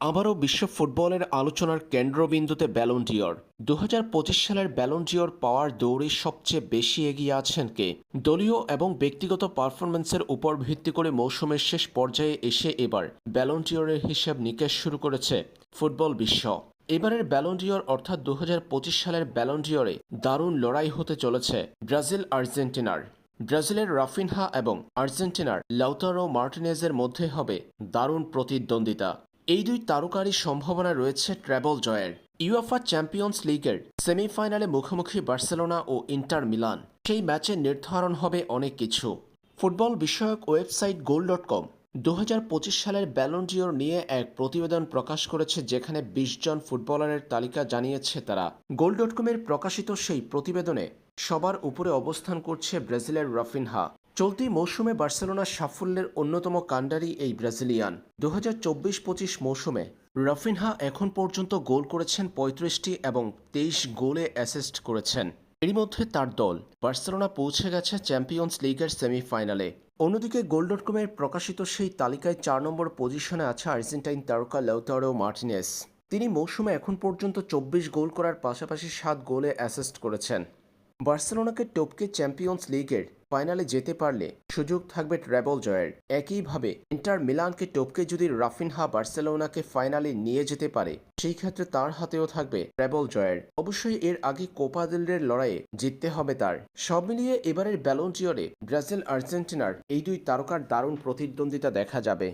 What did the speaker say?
আবারও বিশ্ব ফুটবলের আলোচনার কেন্দ্রবিন্দুতে ব্যালন্ডিয়র দু সালের ব্যালন্ডিয়র পাওয়ার দৌড়ে সবচেয়ে বেশি এগিয়ে আছেন কে? দলীয় এবং ব্যক্তিগত পারফরমেন্সের উপর ভিত্তি করে মৌসুমের শেষ পর্যায়ে এসে এবার ব্যালন্ডিয়রের হিসাব নিকেশ শুরু করেছে ফুটবল বিশ্ব। এবারের ব্যালন্ডিয়র অর্থাৎ দু হাজার পঁচিশ সালের ব্যালন্ডিয়রে দারুণ লড়াই হতে চলেছে ব্রাজিল আর্জেন্টিনার। ব্রাজিলের রাফিনহা এবং আর্জেন্টিনার লাউতারো মার্টিনেজের মধ্যে হবে দারুণ প্রতিদ্বন্দ্বিতা। এই দুই তারকারই সম্ভাবনা রয়েছে ট্র্যাবল জয়ের। ইউএফা চ্যাম্পিয়ন্স লিগের সেমিফাইনালে মুখোমুখি বার্সেলোনা ও ইন্টার মিলান। সেই ম্যাচে নির্ধারণ হবে অনেক কিছু। ফুটবল বিষয়ক ওয়েবসাইট গোল ডট কম দু সালের ব্যালন্ডিওর নিয়ে এক প্রতিবেদন প্রকাশ করেছে, যেখানে বিশ জন ফুটবলারের তালিকা জানিয়েছে তারা। গোল ডট কমের প্রকাশিত সেই প্রতিবেদনে সবার উপরে অবস্থান করছে ব্রাজিলের রাফিনহা। চলতি মৌসুমে বার্সেলোনার সাফল্যের অন্যতম কাণ্ডারি এই ব্রাজিলিয়ান। দু হাজার চব্বিশ পঁচিশ মৌসুমে রাফিনহা এখন পর্যন্ত গোল করেছেন পঁয়ত্রিশটি এবং তেইশ গোলে অ্যাসিস্ট করেছেন। এরই মধ্যে তার দল বার্সেলোনা পৌঁছে গেছে চ্যাম্পিয়ন্স লিগের সেমিফাইনালে। অন্যদিকে গোল ডট কমের প্রকাশিত সেই তালিকায় চার নম্বর পজিশনে আছে আর্জেন্টাইন তারকা লেউতারো মার্টিনেস। তিনি মৌসুমে এখন পর্যন্ত চব্বিশ গোল করার পাশাপাশি সাত গোলে অ্যাসিস্ট করেছেন। বার্সেলোনাকে টপকে চ্যাম্পিয়ন্স লিগের ফাইনালে যেতে পারলে সুযোগ থাকবে ট্র্যাবল জয়ের। একইভাবে ইন্টার মিলানকে টপকে যদি রাফিনহা বার্সেলোনাকে ফাইনালে নিয়ে যেতে পারে, সেই ক্ষেত্রে তার হাতেও থাকবে ট্র্যাবল জয়ের। অবশ্যই এর আগে কোপা দিল্ডের লড়াইয়ে জিততে হবে তার। সব মিলিয়ে এবারের ব্যালন জিওরে ব্রাজিল আর্জেন্টিনার এই দুই তারকার দারুণ প্রতিদ্বন্দ্বিতা দেখা যাবে।